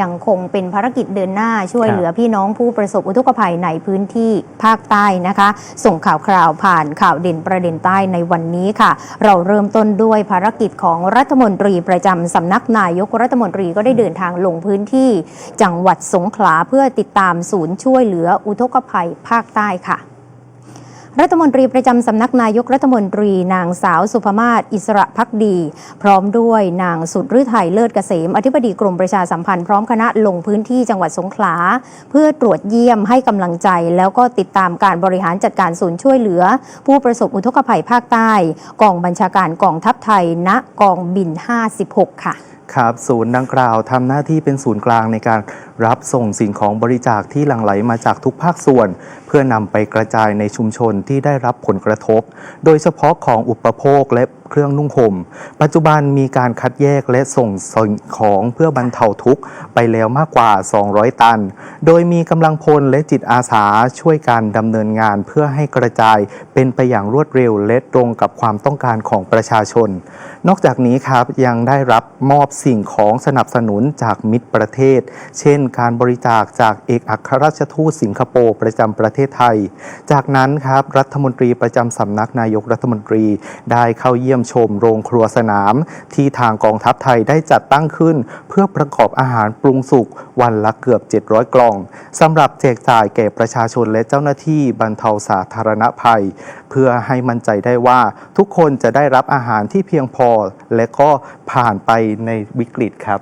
ยังคงเป็นภารกิจเดินหน้าช่วยเหลือพี่น้องผู้ประสบอุทกภัยในพื้นที่ภาคใต้นะคะ ส่งข่าวคราวผ่านข่าวเด่นประเด็นใต้ในวันนี้ค่ะ เราเริ่มต้นด้วยภารกิจของรัฐมนตรีประจำสำนักนายกรัฐมนตรีก็ได้เดินทางลงพื้นที่ จังหวัดสงขลาเพื่อติดตามศูนย์ช่วยเหลืออุทกภัยภาคใต้ค่ะ รัฐมนตรีประจำสำนักนายกรัฐมนตรี นางสาวสุภมาศอิสระพักดี พร้อมด้วยนางสุดฤทัยเลิศเกษม อธิบดีกรมประชาสัมพันธ์พร้อมคณะลงพื้นที่จังหวัดสงขลา เพื่อตรวจเยี่ยมให้กำลังใจ แล้วก็ติดตามการบริหารจัดการศูนย์ช่วยเหลือ ผู้ประสบอุทกภัยภาคใต้ กองบัญชาการกองทัพไทยณกองบิน 56 ค่ะครับศูนย์ดังกล่าวทำหน้าที่เป็นศูนย์กลางในการรับส่งสิ่งของบริจาคที่หลั่งไหลมาจากทุกภาคส่วน พื่อนำไปกระจายในชุมชนที่ได้รับผลกระทบ โดยเฉพาะของอุปโภคและเครื่องนุ่งห่ม ปัจจุบันมีการคัดแยกและส่งสิ่งของเพื่อบรรเทาทุกข์ไปแล้วมากกว่า 200 ตัน โดยมีกำลังพลและจิตอาสาช่วยกันดำเนินงานเพื่อให้กระจายเป็นไปอย่างรวดเร็วและตรงกับความต้องการของประชาชน นอกจากนี้ครับยังได้รับมอบสิ่งของสนับสนุนจากมิตรประเทศ เช่น การบริจาคจากเอกอัครราชทูตสิงคโปร์ประจำประเทศศไทย จากนั้นครับรัฐมนตรีประจำสำนักนายกรัฐมนตรีได้เข้าเยี่ยมชมโรงครัวสนาม ที่ทางกองทัพไทยได้จัดตั้งขึ้น เพื่อประกอบอาหารปรุงสุกวันละเกือบ 700 กล่องสำหรับแจกจ่ายแก่ประชาชนและเจ้าหน้าที่บรรเทาสาธารณภัย เพื่อให้มั่นใจได้ว่าทุกคนจะได้รับอาหารที่เพียงพอ และก็ผ่านไปในวิกฤตครับ